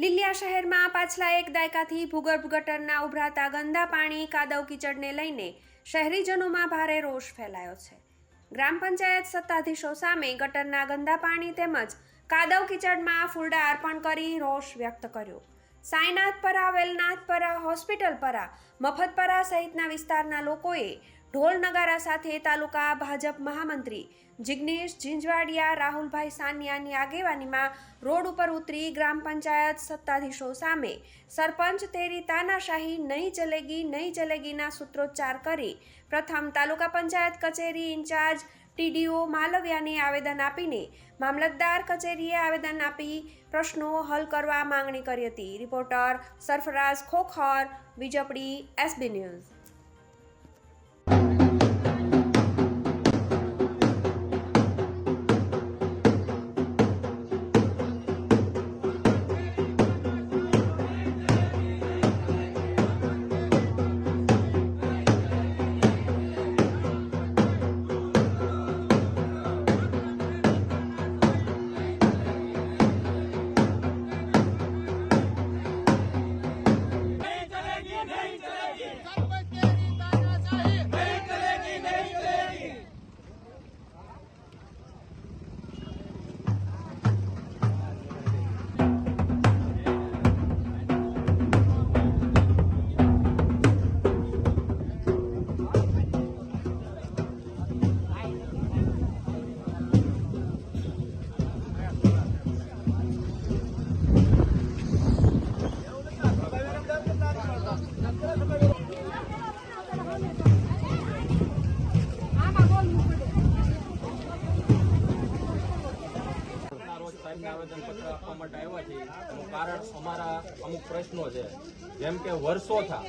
લીલિયા શહેરમાં પાછલા એક દાયકાથી ભૂગર્ભ ગટરના ઉભરાતા ગંદા પાણી, કાદવ કિચડને લઈને શહેરીજનોમાં ભારે રોષ ફેલાયો છે. ગ્રામ પંચાયત સત્તાધીશો સામે ગટરના ગંદા પાણી તેમજ કાદવ કિચડમાં ફૂલડા અર્પણ કરી રોષ વ્યક્ત કર્યો. સાંઈનાથપરા વેલનાથપરા હોસ્પિટલપરા મફતપરા સહિતના વિસ્તારના લોકોએ ઢોલ નગારા સાથે તાલુકા ભાજપ મહામંત્રી જિગ્નેશ ઝીંઝવાડિયા રાહુલભાઈ સાનિયાની આગેવાનીમાં રોડ ઉપર ઉતરી ગ્રામ પંચાયત સત્તાધીશો સામે સરપંચ તેરી તાનાશાહી, નહીં ચલેગી નહીં ચલેગીના સૂત્રોચ્ચાર કરી પ્રથમ તાલુકા પંચાયત કચેરી ઇન્ચાર્જ ટીડીઓ માલવિયાને આવેદન આપીને મામલતદાર કચેરીએ આવેદન આપી પ્રશ્નો હલ કરવા માંગણી કરી હતી. Reporter Sarfaraz Khokhar, Vijapadi, SB news. Gracias. આવેદનપત્ર આપવા માટે આવ્યા છીએ. એનું કારણ અમારા અમુક પ્રશ્નો છે. જેમ કે વર્ષો થા.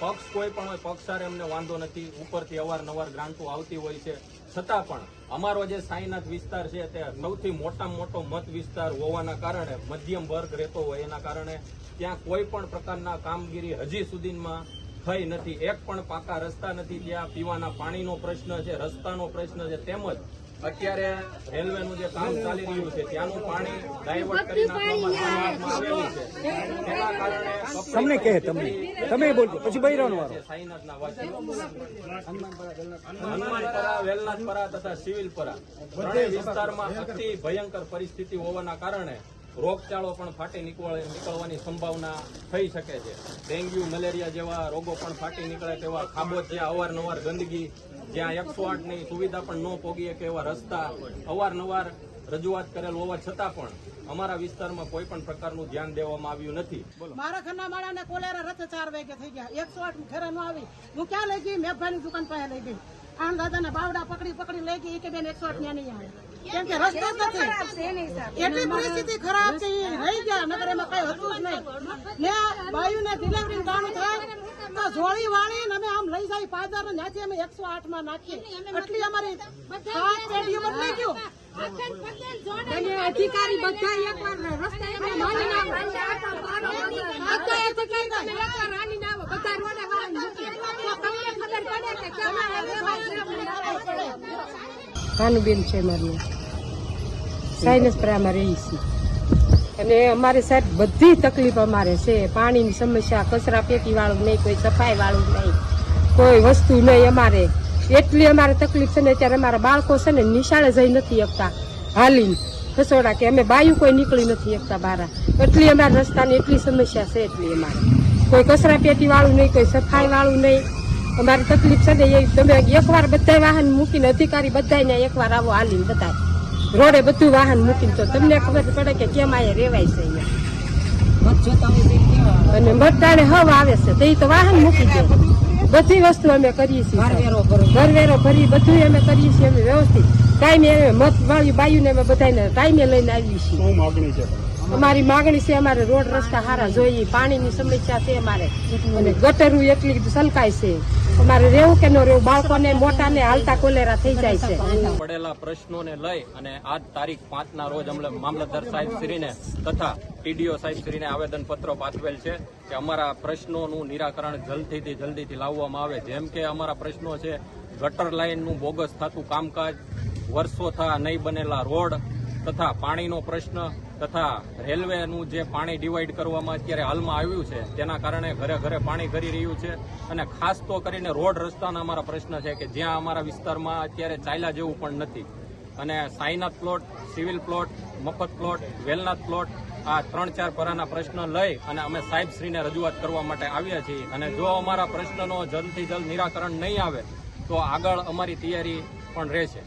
પક્ષ કોઈ પણ હોય, પક્ષ સારે અમને વાંધો નથી. ઉપરથી અવારનવાર ગ્રાન્ટો આવતી હોય છે. છતાં પણ અમારો જે સાઈનાથ વિસ્તાર છે, તે સૌથી મોટામાં મોટો મત વિસ્તાર હોવાના કારણે, મધ્યમ વર્ગ રહેતો હોય એના કારણે ત્યાં કોઈ પણ પ્રકારના કામગીરી હજી સુધીમાં થઈ નથી. એક પણ પાકા રસ્તા નથી. ત્યાં પીવાના પાણીનો પ્રશ્ન છે, રસ્તાનો પ્રશ્ન છે તેમજ અત્યારે રેલવેનું જે કામ ચાલી રહ્યું છે ત્યાંનું પાણી ડાયવર્ટ કરી નાખવામાં આવેલું છે. તેના કારણે તમને કહે તમને તમે બોલજો પછી બૈરાનો વારો. સાઈનાથના હનુમાનપરા વેલનાથપરા તથા સિવિલપરા. ત્રણેય વિસ્તારમાં અતિ ભયંકર પરિસ્થિતિ હોવાના કારણે રોગચાળો પણ ફાટી નીકળે, નીકળવાની સંભાવના થઈ શકે છે. ડેન્ગ્યુ, મલેરિયા જેવા રોગો પણ ફાટી નીકળે તેવા ખાબોચિયા, અવારનવાર ગંદકી, જ્યાં એકસો આઠની સુવિધા પણ ન પોગી કે એવા રસ્તા અવારનવાર રજૂઆત કરેલ હોવા છતાં પણ અમારા વિસ્તારમાં કોઈ પણ પ્રકારનું ધ્યાન દેવામાં આવ્યું નથી. મારા ઘરના માણાને કોલેરા રથ ચાર વાગે થઈ ગયા. એકસો આઠ ઘરે ન આવી. હું ક્યાં લઈ ગઈ? મેઘભાઈની દુકાન પાસે લઈ ગઈ. આમ દાદાના બાવડા પકડી પકડી લઈ ગઈ. કે બેન એકસો આઠ ત્યાં નહીં આવે. કેમ કે રસ્તો નથી. એટલી પરિસ્થિતિ ખરાબ છે એ રહી ગયા નગર એમાં કઈ હતું જ નહીં. ને બાયુ ને ડિલિવરી ટાણું થાય તો જોડી વાળી અમે આમ લઈ જાય પાદર ને ત્યાંથી અમે એકસો આઠમાં નાખીએ એટલી અમારી પાંચ પેઢીઓ બદલાઈ ગયું. અધિકારી બધા એકવાર રસ્તા એમને માની નાખો બધા અધિકારી તમે એકવાર માની નાખો બધા રોડે વાહન મૂકે તો તમને ખબર પડે કે કેમાં રહેવાય ભાનુબેન છે મારું સાયન્સ પ્રામાં રહી અને અમારે સાહેબ બધી તકલીફ અમારે છે. પાણીની સમસ્યા, કચરા પેટીવાળું નહીં, કોઈ સફાઈવાળું નહીં, કોઈ વસ્તુ નહીં અમારે. એટલી અમારે તકલીફ છે ને અત્યારે અમારા બાળકો છે ને નિશાળે જઈ નથી શકતા. હાલીને ખસોડા કે અમે બાયું કોઈ નીકળી નથી શકતા બહાર. એટલી અમારા રસ્તાની એટલી સમસ્યા છે એટલી અમારે. કોઈ કચરા પેટીવાળું નહીં, કોઈ સફાઈવાળું નહીં. અમારી તકલીફ છે ને એ તમે એકવાર બધા વાહન મૂકીને અધિકારી બધાને એકવાર આવો હાલીને બધા રોડે બધું વાહન મૂકીને તો તમને ખબર પડે કે કેમ અહીંયા રેવાય છે અહીંયા. અને મતદાને હવ આવે છે તો એ તો વાહન મૂકી દે. બધી વસ્તુ અમે કરીએ છીએ ઘરવેરો ભરી. બધું અમે કરીએ છીએ અમે વ્યવસ્થિત. ટાઈમે મત વાળી બાયુને અમે બધાને ટાઈમે લઈને આવીએ છીએ. અમારી માગણી છે, અમારે રોડ રસ્તા સારા જોઈએ, પાણીની સમસ્યા છે અમારે. અને ગટરું એટલી સલકાય છે. અમારે રહેવું કે ન રહેવું, બાળકોને, મોટાને હાલતા કોલેરા થઈ જાય છે. પડેલા પ્રશ્નોને લઈ અને આજ તારીખ પાંચના રોજ અમને મામલતદાર સાહેબ શ્રીને તથા ટીડીઓ સાહેબ શ્રીને આવેદન પત્રો પાઠવેલ છે કે અમારા પ્રશ્નોનું નિરાકરણ જલ્દીથી જલ્દીથી લાવવામાં આવે. જેમ કે અમારા પ્રશ્નો છે, ગટર લાઇનનું બોગસ થતું કામકાજ, વર્ષો થા નહીં બનેલા રોડ તથા પાણીનો પ્રશ્ન તથા રેલવેનું જે પાણી ડિવાઈડ કરવામાં અત્યારે હાલમાં આવ્યું છે, તેના કારણે ઘરે ઘરે પાણી કરી રહ્યું છે. અને ખાસ તો કરીને રોડ રસ્તાના અમારા પ્રશ્ન છે કે જ્યાં અમારા વિસ્તારમાં અત્યારે ચાલ્યા જેવું પણ નથી. અને સાઈનાથ પ્લોટ, સિવિલ પ્લોટ, મફત પ્લોટ, વેલનાથ પ્લોટ આ ત્રણ ચાર પરાના પ્રશ્ન લઈ અને અમે સાહેબશ્રીને રજૂઆત કરવા માટે આવ્યા છીએ. અને જો અમારા પ્રશ્નનો જલ્દથી જલ્દ નિરાકરણ નહીં આવે, તો આગળ અમારી તૈયારી પણ રહેશે.